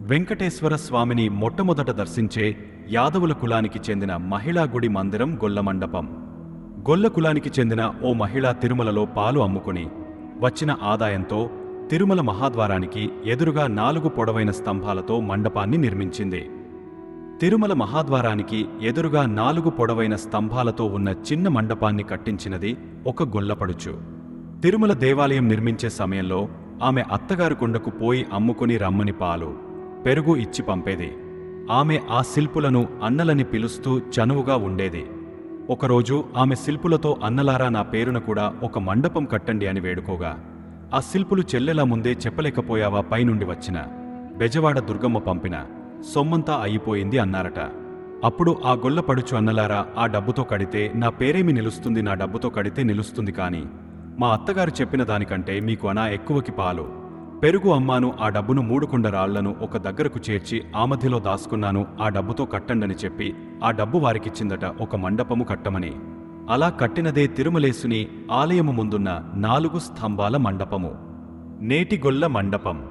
వెంకటేశ్వర స్వామిని మొట్టమొదట దర్శించే యాదవుల కులానికి చెందిన మహిళా గుడి మందిరం గొల్ల మండపం. గొల్ల కులానికి చెందిన ఓ మహిళ తిరుమలలో పాలు అమ్ముకుని వచ్చిన ఆదాయంతో తిరుమల మహాద్వారానికి ఎదురుగా నాలుగు పొడవైన స్తంభాలతో మండపాన్ని నిర్మించింది. తిరుమల మహాద్వారానికి ఎదురుగా నాలుగు పొడవైన స్తంభాలతో ఉన్న చిన్న మండపాన్ని కట్టించినది ఒక గొల్లపడుచు. తిరుమల దేవాలయం నిర్మించే సమయంలో ఆమె అత్తగారు కొండకు పోయి అమ్ముకుని రమ్మని పాలు పెరుగు ఇచ్చి పంపేది. ఆమె ఆ శిల్పులను అన్నలని పిలుస్తూ చనువుగా ఉండేది. ఒకరోజు ఆమె శిల్పులతో అన్నలారా నా పేరున కూడా ఒక మండపం కట్టండి అని వేడుకోగా ఆ శిల్పులు చెల్లెలా ముందే చెప్పలేకపోయావా పైనుండి వచ్చిన. బెజవాడ దుర్గమ్మ పంపిన. సొమ్మంతా అయిపోయింది అన్నారట. అప్పుడు ఆ గొల్లపడుచు అన్నలారా ఆ డబ్బుతో కడితే నా పేరేమి నిలుస్తుంది నా డబ్బుతో కడితే నిలుస్తుంది కాని మా అత్తగారు చెప్పిన దానికంటే మీకు అనా ఎక్కువకి పాలు. పెరుగు అమ్మాను ఆ డబ్బును మూడుకొండ రాళ్ళను ఒక దగ్గరకు చేర్చి ఆ మధ్యలో దాసుకున్నాను ఆ డబ్బుతో కట్టండని చెప్పి ఆ డబ్బు వారికిచ్చిందట ఒక మండపము కట్టమని. అలా కట్టినదే తిరుమలేసుని ఆలయము ముందున్న నాలుగు స్తంభాల మండపము. నేటిగొల్ల మండపం.